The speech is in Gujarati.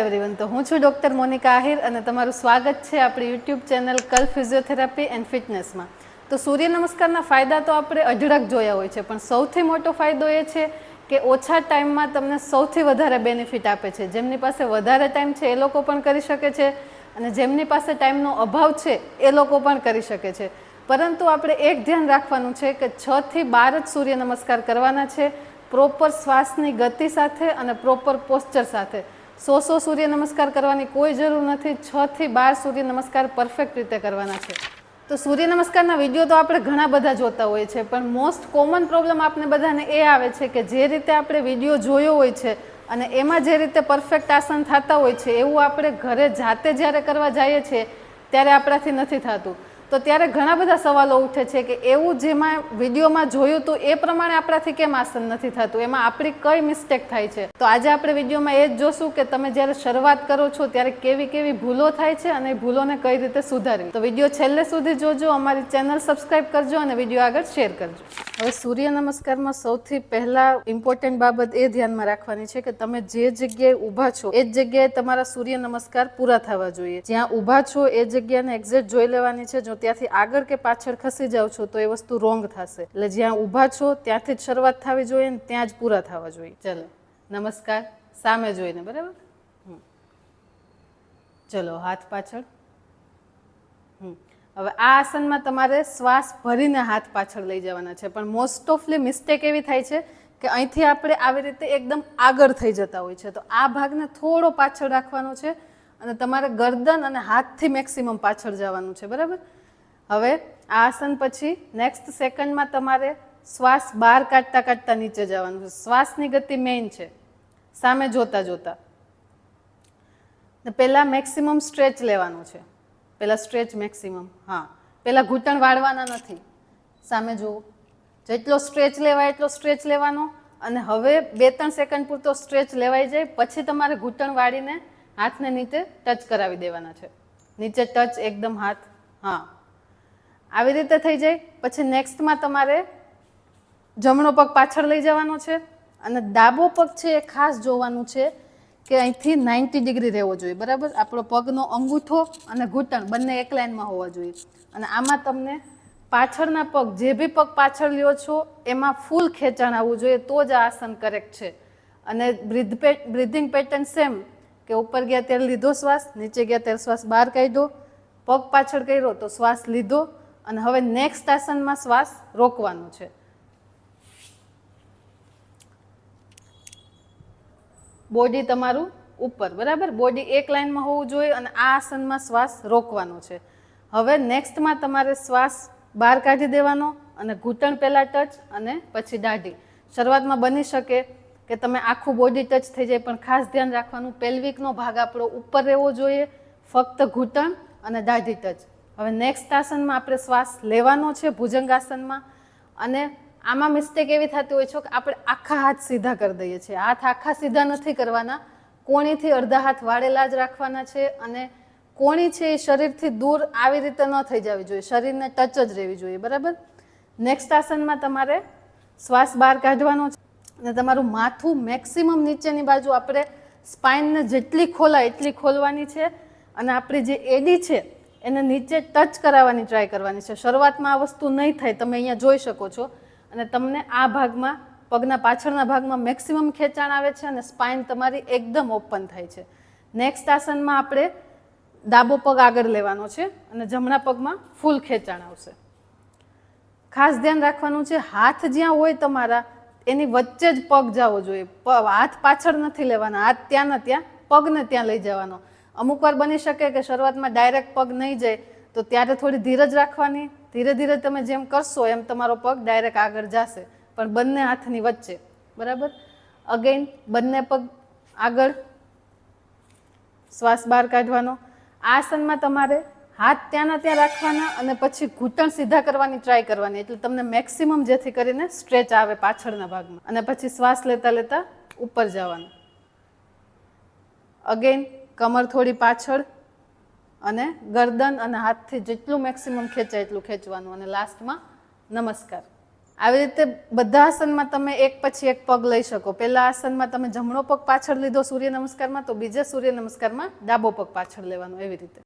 એવરીવન તો હું છું ડૉક્ટર મોનિકા આહિર અને તમારું સ્વાગત છે આપણી યુટ્યુબ ચેનલ કલ ફિઝિયોથેરાપી એન્ડ ફિટનેસમાં. તો સૂર્ય નમસ્કારના ફાયદા તો આપણે અઢળક જોયા હોય છે, પણ સૌથી મોટો ફાયદો એ છે કે ઓછા ટાઈમમાં તમને સૌથી વધારે બેનિફિટ આપે છે. જેમની પાસે વધારે ટાઈમ છે એ લોકો પણ કરી શકે છે અને જેમની પાસે ટાઈમનો અભાવ છે એ લોકો પણ કરી શકે છે. પરંતુ આપણે એક ધ્યાન રાખવાનું છે કે છ થી બાર જ સૂર્ય નમસ્કાર કરવાના છે, પ્રોપર શ્વાસની ગતિ સાથે અને પ્રોપર પોસ્ચર સાથે. સો સો સૂર્ય નમસ્કાર કરવાની કોઈ જરૂર નથી. છ થી બાર સૂર્ય નમસ્કાર પરફેક્ટ રીતે કરવાના છે. તો સૂર્ય નમસ્કારના વીડિયો તો આપણે ઘણા બધા જોતા હોઈએ છીએ પણ મોસ્ટ કોમન પ્રોબ્લેમ આપણે બધાને એ આવે છે કે જે રીતે આપણે વીડિયો જોયો હોય છે અને એમાં જે રીતે પરફેક્ટ આસન થતા હોય છે, એવું આપણે ઘરે જાતે જ્યારે કરવા જઈએ છીએ, ત્યારે આપણાથી નથી થતું. તો ત્યારે ઘણા બધા સવાલો ઉઠે છે કે એવું જેમાં વિડીયોમાં જોયું હતું એ પ્રમાણે આપણાથી કેમ આસન નથી થતું? એમાં આપણી કઈ મિસ્ટેક થાય છે? તો આજે આપણે વિડીયોમાં એ જ જોશું કે તમે જ્યારે શરૂઆત કરો છો, ત્યારે કેવી કેવી ભૂલો થાય છે અને ભૂલોને કઈ રીતે સુધારવી. તો વીડિયો છેલ્લે સુધી જોજો, અમારી ચેનલ સબસ્ક્રાઇબ કરજો અને વીડિયો આગળ શેર કરજો. હવે સૂર્ય નમસ્કારમાં સૌથી પહેલા ઇમ્પોર્ટન્ટ બાબત એ ધ્યાનમાં રાખવાની છે કે તમે જે જગ્યાએ ઊભા છો, એ જ જગ્યાએ તમારા સૂર્ય નમસ્કાર પૂરા થવા જોઈએ. જ્યાં ઊભા છો, એ જગ્યાને એક્ઝેક્ટ જોઈ લેવાની છે. જો ત્યાંથી આગળ કે પાછળ ખસી જાઓ છો, તો એ વસ્તુ રોંગ થશે. એટલે જ્યાં ઊભા છો, ત્યાંથી જ શરૂઆત થવી જોઈએ ને ત્યાં જ પૂરા થવા જોઈએ. ચલો, નમસ્કાર. સામે જોઈને, બરાબર. ચલો, હાથ પાછળ. હમ. હવે આ આસનમાં તમારે શ્વાસ ભરીને હાથ પાછળ લઈ જવાના છે. પણ મોસ્ટ ઓફલી મિસ્ટેક એવી થાય છે કે અહીંથી આપણે આવી રીતે એકદમ આગળ થઈ જતા હોય છે. તો આ ભાગને થોડો પાછળ રાખવાનો છે અને તમારે ગરદન અને હાથથી મેક્સિમમ પાછળ જવાનું છે. બરાબર? હવે આ આસન પછી નેક્સ્ટ સેકન્ડમાં તમારે શ્વાસ બહાર કાઢતા કાઢતા નીચે જવાનું છે. શ્વાસની ગતિ મેઇન છે. સામે જોતા જોતા. પહેલાં મેક્સિમમ સ્ટ્રેચ લેવાનું છે. પહેલાં સ્ટ્રેચ મેક્સિમમ, હા. પહેલાં ઘૂંટણ વાળવાના નથી. સામે જુઓ. જેટલો સ્ટ્રેચ લેવાય એટલો સ્ટ્રેચ લેવાનો. અને હવે બે ત્રણ સેકન્ડ પૂરતો સ્ટ્રેચ લેવાઈ જાય, પછી તમારે ઘૂંટણ વાળીને હાથને નીચે ટચ કરાવી દેવાના છે. નીચે ટચ એકદમ હાથ, હા. આવી રીતે થઈ જાય. પછી નેક્સ્ટમાં તમારે જમણો પગ પાછળ લઈ જવાનો છે. અને ડાબો પગ છે એ ખાસ જોવાનું છે કે અહીંથી નાઇન્ટી ડિગ્રી રહેવો જોઈએ, બરાબર? આપણો પગનો અંગૂઠો અને ઘૂંટણ બંને એક લાઇનમાં હોવા જોઈએ. અને આમાં તમને પાછળના પગ, જે બી પગ પાછળ લ્યો છો, એમાં ફૂલ ખેંચાણ આવવું જોઈએ, તો જ આ આસન કરેક્ટ છે. અને બ્રિધ બ્રિધિંગ પેટર્ન સેમ કે ઉપર ગયા ત્યારે લીધો શ્વાસ, નીચે ગયા ત્યારે શ્વાસ બહાર કાઢ્યો, પગ પાછળ કર્યો તો શ્વાસ લીધો, અને હવે નેક્સ્ટ આસનમાં શ્વાસ રોકવાનો છે. બોડી તમારું ઉપર, બરાબર? બોડી એક લાઇનમાં હોવું જોઈએ અને આ આસનમાં શ્વાસ રોકવાનો છે. હવે નેક્સ્ટમાં તમારે શ્વાસ બહાર કાઢી દેવાનો અને ઘૂંટણ પહેલાં ટચ અને પછી દાઢી. શરૂઆતમાં બની શકે કે તમે આખું બોડી ટચ થઈ જાય, પણ ખાસ ધ્યાન રાખવાનું પેલ્વિકનો ભાગ આપણો ઉપર રહેવો જોઈએ, ફક્ત ઘૂંટણ અને દાઢી ટચ હવે નેક્સ્ટ આસનમાં આપણે શ્વાસ લેવાનો છે ભુજંગ આસનમાં અને આમાં મિસ્ટેક એવી થતી હોય છે કે આપણે આખા હાથ સીધા કરી દઈએ છીએ. હાથ આખા સીધા નથી કરવાના. કોણીથી અડધા હાથ વાળેલા જ રાખવાના છે અને કોણી છે એ શરીરથી દૂર આવી રીતે ન થઈ જવી જોઈએ. શરીરને ટચ જ રહેવી જોઈએ. બરાબર? નેક્સ્ટ આસનમાં તમારે શ્વાસ બહાર કાઢવાનો છે અને તમારું માથું મેક્સિમમ નીચેની બાજુ આપણે સ્પાઇનને જેટલી ખોલાય એટલી ખોલવાની છે અને આપણી જે એડી છે એને નીચે ટચ કરાવવાની ટ્રાય કરવાની છે. શરૂઆતમાં આ વસ્તુ નહીં થાય. તમે અહીંયા જોઈ શકો છો. અને તમને આ ભાગમાં, પગના પાછળના ભાગમાં મેક્સિમમ ખેંચાણ આવે છે અને સ્પાઇન તમારી એકદમ ઓપન થાય છે. નેક્સ્ટ આસનમાં આપણે ડાબો પગ આગળ લેવાનો છે અને જમણા પગમાં ફૂલ ખેંચાણ આવશે. ખાસ ધ્યાન રાખવાનું છે, હાથ જ્યાં હોય તમારા, એની વચ્ચે જ પગ જવો જોઈએ. હાથ પાછળ નથી લેવાના, હાથ ત્યાં ને ત્યાં, પગને ત્યાં લઈ જવાનો. અમુક વાર બની શકે કે શરૂઆતમાં ડાયરેક્ટ પગ નહીં જાય, તો ત્યારે થોડી ધીરજ રાખવાની ધીરે ધીરે તમે જેમ કરશો એમ તમારો પગ ડાયરેક્ટ આગળ જશે. પણ બંને હાથની વચ્ચે. બરાબર? અગેન બંને પગ આગળ શ્વાસ બહાર કાઢવાનો. આસનમાં તમારે હાથ ત્યાંના ત્યાં રાખવાના અને પછી ઘૂંટણ સીધા કરવાની ટ્રાય કરવાની. એટલે તમને મેક્સિમમ જેથી કરીને સ્ટ્રેચ આવે પાછળના ભાગમાં. અને પછી શ્વાસ લેતા લેતા ઉપર જવાનું. અગેન કમર થોડી પાછળ. અને ગરદન અને હાથથી જેટલું મેક્સિમમ ખેંચાય એટલું ખેંચવાનું. અને લાસ્ટમાં નમસ્કાર. આવી રીતે બધા આસનમાં તમે એક પછી એક પગ લઈ શકો. પહેલા આસનમાં તમે જમણો પગ પાછળ લીધો સૂર્ય નમસ્કારમાં, તો બીજા સૂર્ય નમસ્કારમાં ડાબો પગ પાછળ લેવાનો એવી રીતે.